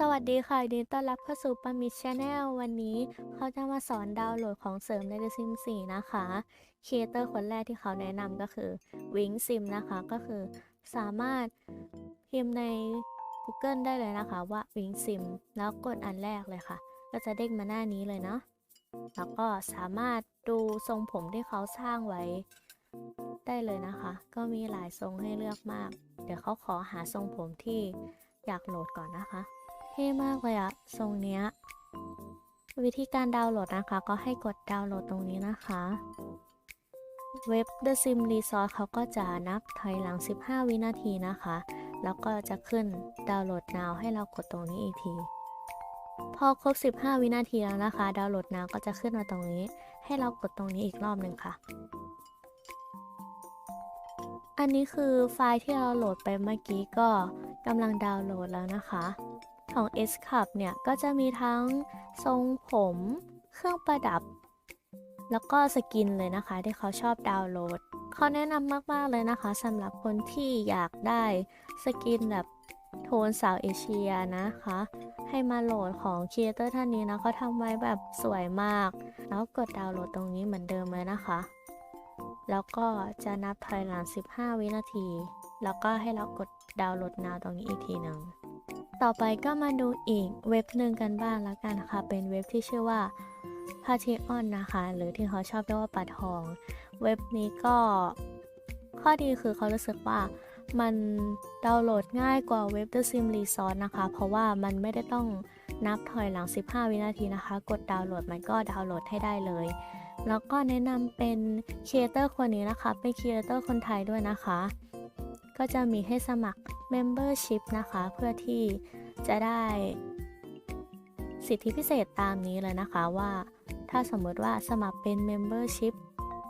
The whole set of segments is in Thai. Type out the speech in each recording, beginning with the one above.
สวัสดีค่ะยินดีต้อนรับเข้าสู่ปามิชแนลวันนี้เขาจะมาสอนดาวน์โหลดของเสริมใน The Sims 4 นะคะครีเอเตอร์คนแรกที่เขาแนะนำก็คือ Wing Sim นะคะก็คือสามารถพิมพ์ใน Google ได้เลยนะคะว่า Wing Sim แล้วกดอันแรกเลยค่ะ ก็จะเด้งมาหน้านี้เลยเนาะแล้วก็สามารถดูทรงผมที่เขาสร้างไว้ได้เลยนะคะ ก็มีหลายทรงให้เลือกมาก เดี๋ยวเขาขอหาทรงผมที่อยากโหลดก่อนนะคะ ท่มากเลยอะทรงเนี้ย วิธีการดาวน์โหลดนะคะ ก็ให้กดดาวน์โหลดตรงนี้นะคะ เว็บ The Sim Resort เขาก็จะนับถอยหลัง 15 วินาทีนะคะ แล้วก็จะขึ้นดาวน์โหลด now ให้เรากดตรงนี้อีกที พอครบ 15 วินาทีแล้วนะคะ ดาวน์โหลด now ก็จะขึ้นมาตรงนี้ ให้เรากดตรงนี้อีกรอบหนึ่งค่ะ อันนี้คือไฟล์ที่เราโหลดไปเมื่อกี้ก็กำลังดาวน์โหลดแล้วนะคะ ของ S Cup เนี่ย ก็จะมีทั้งทรงผม เครื่องประดับ แล้วก็สกินเลยนะคะที่เขาชอบดาวน์โหลด เขาแนะนำมาก ๆ เลยนะคะสำหรับคนที่อยากได้สกินแบบโทนสาวเอเชียนะคะ ให้มาโหลดของครีเอเตอร์ท่านนี้นะเขาทำไว้แบบสวยมาก แล้วกดดาวน์โหลดตรงนี้เหมือนเดิมเลยนะคะ แล้วก็จะนับถอยหลัง 15 วินาที แล้วก็ให้เรากดดาวน์โหลด now ตรงนี้อีกทีหนึ่ง ต่อไปก็มาดูอีกเว็บหนึ่งกันบ้างล้วกันค่ะ เป็นเว็บที่ชื่อว่า p a t r e o n นะคะ หรือที่เขาชอบเรียกว่าปาทอง เว็บนี้ก็ข้อดีคือเขารู้สึกว่ามันดาวน์โหลดง่ายกว่าเว็บ The Sim Resort นะคะ เพราะว่ามันไม่ได้ต้องนับถอยหลัง 15 วินาทีนะคะ กดดาวน์โหลดมันก็ดาวน์โหลดให้ได้เลย แล้วก็แนะนำเป็นครีเอเตอร์คนนี้นะคะ เป็นครีเอเตอร์คนไทยด้วยนะคะ ก็จะมีให้สมัคร Membership นะคะ เพื่อที่จะได้สิทธิพิเศษตามนี้เลยนะคะว่า ถ้าสมมติว่าสมัครเป็น Membership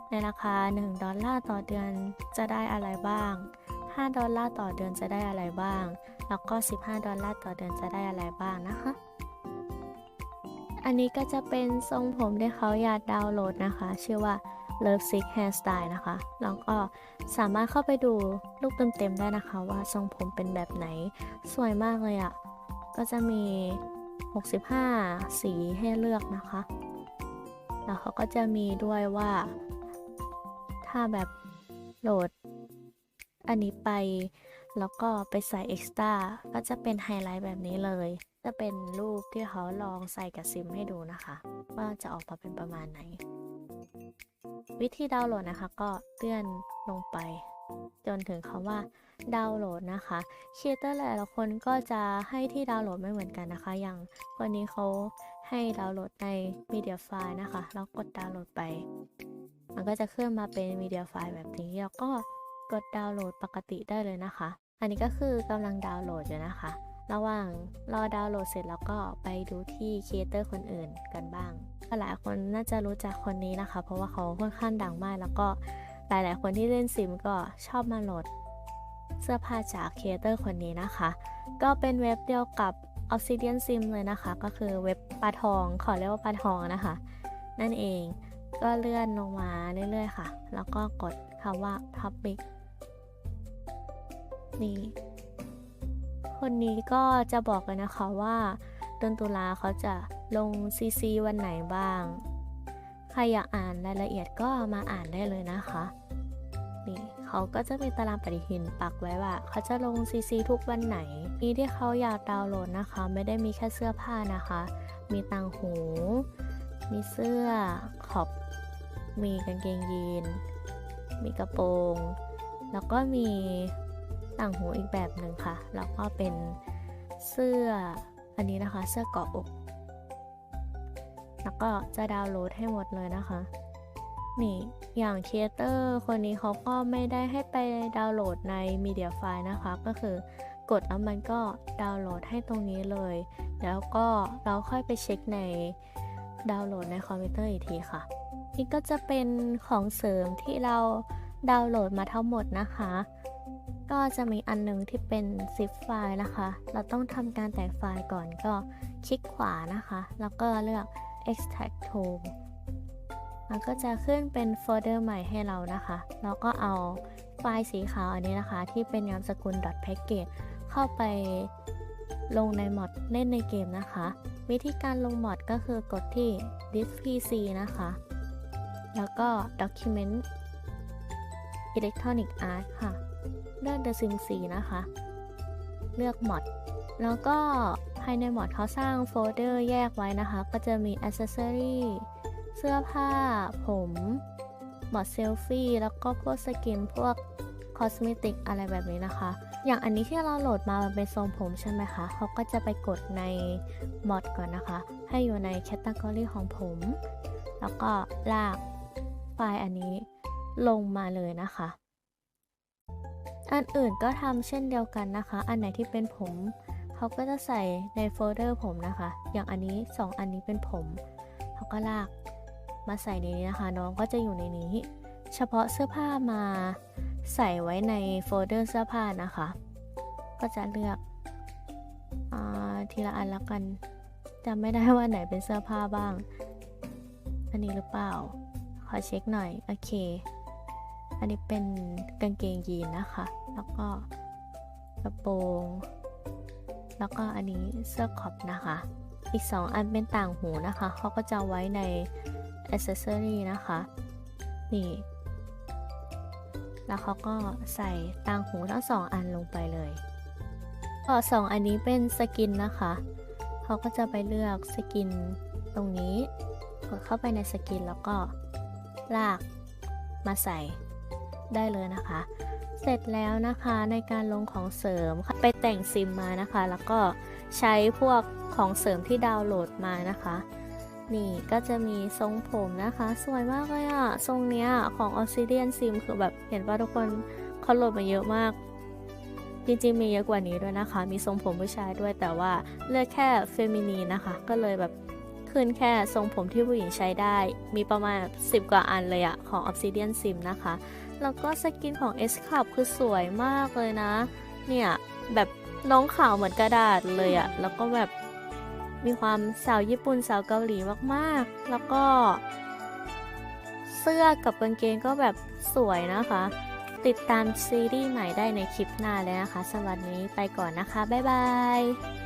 ในราคา 1 ดอลลาร์ต่อเดือนจะได้อะไรบ้าง 5 ดอลลาร์ต่อเดือนจะได้อะไรบ้าง แล้วก็ 15 ดอลลาร์ต่อเดือนจะได้อะไรบ้างนะคะ อันนี้ก็จะเป็นทรงผมที่เขาอยากดาวน์โหลดนะคะ ชื่อว่า Love Sick Hairstyle นะคะ แล้วก็สามารถเข้าไปดูรูปเต็มๆได้นะคะ ว่าทรงผมเป็นแบบไหน สวยมากเลยอะ่ะ ก็จะมี 65 สีให้เลือกนะคะ แล้วเขาก็จะมีด้วยว่า ถ้าแบบโหลดอันนี้ไป แล้วก็ไปใส่ Extra ก็จะเป็นไฮไลท์แบบนี้เลย จะเป็นรูปที่เขาลองใส่กับซิมให้ดูนะคะ ว่าจะออกมาเป็นประมาณไหน วิธีดาวน์โหลดนะคะ ก็เลื่อนลงไป จนถึงคำว่าดาวน์โหลดนะคะครีเอเตอร์หลายๆคนก็จะให้ที่ดาวน์โหลดไม่เหมือนกันนะคะ อย่างคนนี้เขาให้ดาวน์โหลดใน Media File นะคะ แล้วกดดาวน์โหลดไป มันก็จะขึ้นมาเป็น Media File แบบนี้ แล้วก็กดดาวน์โหลดปกติได้เลยนะคะ อันนี้ก็คือกำลังดาวน์โหลดอยู่นะคะ ระหว่างรอดาวน์โหลดเสร็จแล้วก็ไปดูที่ครีเอเตอร์คนอื่นกันบ้างหลายคนน่าจะรู้จักคนนี้นะคะ เพราะว่าเขาค่อนข้างดังมาก แล้วก็หลายๆ คนที่เล่นซิมก็ชอบมาโหลดเสื้อผ้าจากครีเอเตอร์คนนี้นะคะ ก็เป็นเว็บเดียวกับ Obsidian Sim เลยนะคะ ก็คือเว็บปลาทอง ขอเรียกว่าปลาทองนะคะ นั่นเองก็เลื่อนลงมาเรื่อยๆค่ะ แล้วก็กดคำว่า Public นี่ คนนี้ก็จะบอกเลยนะคะว่าเดือนตุลาเขาจะลง CC วันไหนบ้าง ใครอยากอ่านรายละเอียดก็มาอ่านได้เลยนะคะนี่เขาก็จะมีตารางปฏิทินปักไว้ว่า เขาจะลง CC ทุกวันไหนนี่ที่เขาอยากดาวน์โหลดนะคะ ไม่ได้มีแค่เสื้อผ้านะคะ มีต่างหู มีเสื้อขอบ มีกางเกงยีน มีกระโปรง แล้วก็มี ต่างหูอีกแบบหนึ่งค่ะ แล้วก็เป็นเสื้ออันนี้นะคะ เสื้อเกาะอก แล้วก็จะดาวน์โหลดให้หมดเลยนะคะ นี่ อย่างครีเอเตอร์คนนี้เขาก็ไม่ได้ให้ไปดาวน์โหลดใน Media File นะคะ ก็คือกดแล้วมันก็ดาวน์โหลดให้ตรงนี้เลย แล้วก็เราค่อยไปเช็คในดาวน์โหลดในคอมพิวเตอร์อีกทีค่ะ นี่ก็จะเป็นของเสริมที่เราดาวน์โหลดมาทั้งหมดนะคะ ก็จะมีอันหนึงที่เป็น zip ไฟล์นะคะ เราต้องทำการแตกไฟล์ก่อนก็คลิกขวานะคะ แล้วก็เลือก extract to มันก็จะขึ้นเป็นโฟลเดอร์ใหม่ให้เรานะคะ แล้วก็เอาไฟล์สีขาวอันนี้นะคะ ที่เป็นนามสกุล .package เข้าไปลงในมอดเล่นในเกมนะคะ วิธีการลงมอดก็คือกดที่ disk pc นะคะ แล้วก็ document electronic art ค่ะ เลือก the sim 4นะคะ เลือกมอดแล้วก็ภายในมอดเขาสร้างโฟลเดอร์แยกไว้นะคะ ก็จะมี accessory เสื้อผ้า ผมหมอดเซลฟี่ แล้วก็พวกสกินพวกคอสเมติกอะไรแบบนี้นะคะ อย่างอันนี้ที่เราโหลดมามันเป็นทรงผมใช่ไหมคะ เขาก็จะไปกดในมอดก่อนนะคะ ให้อยู่ในแคตตากรีของผม แล้วก็ลากไฟล์อันนี้ ลงมาเลยนะคะ อันอื่นก็ทำเช่นเดียวกันนะคะ อันไหนที่เป็นผมเขาก็จะใส่ในโฟลเดอร์ผมนะคะ อย่างอันนี้ 2 อันนี้เป็นผมเขาก็ลากมาใส่ในนี้นะคะ น้องก็จะอยู่ในนี้ เฉพาะเสื้อผ้ามาใส่ไว้ในโฟลเดอร์เสื้อผ้านะคะ ก็จะเลือกอทีละอันละกันจำไม่ได้ว่าไหนเป็นเสื้อผ้าบ้าง อันนี้หรือเปล่า ขอเช็คหน่อย โอเค อันนี้เป็นกางเกงยีนนะคะ แล้วก็กระโปรง แล้วก็อันนี้เสื้อขอบนะคะ อีก 2 อันเป็นต่างหูนะคะ เขาก็จะไว้ใน accessory นะคะ นี่ แล้วเขาก็ใส่ต่างหูทั้งสองอันลงไปเลยพอสองอันนี้เป็นสกินนะคะ เขาก็จะไปเลือกสกินตรงนี้ กดเข้าไปในสกินแล้วก็ลากมาใส่ ได้เลยนะคะ เสร็จแล้วนะคะในการลงของเสริมไปแต่งซิมมานะคะ แล้วก็ใช้พวกของเสริมที่ดาวน์โหลดมานะคะ นี่ก็จะมีทรงผมนะคะ สวยมากเลยอะทรงเนี้ยของ Obsidian Sim คือแบบเห็นว่าทุกคนเขาโหลดมาเยอะมากจริงๆมีเยอะกว่านี้ด้วยนะคะ มีทรงผมผู้ชายด้วยแต่ว่าเลือกแค่เฟมินีนะคะ ก็เลยแบบขึ้นแค่ทรงผมที่ผู้หญิงใช้ได้ มีประมาณ 10 กว่าอันเลยอะของ Obsidian Sim นะคะ แล้วก็สกินของ S Club คือสวยมากเลยนะ เนี่ย แบบน้องขาวเหมือนกระดาษเลยอะแล้วก็แบบมีความสาวญี่ปุ่นสาวเกาหลีมากๆ แล้วก็ เสื้อกับกางเกงก็แบบสวยนะคะ ติดตามซีรีส์ใหม่ได้ในคลิปหน้าเลยนะคะสำหรับวันนี้ไปก่อนนะคะ บ๊ายบาย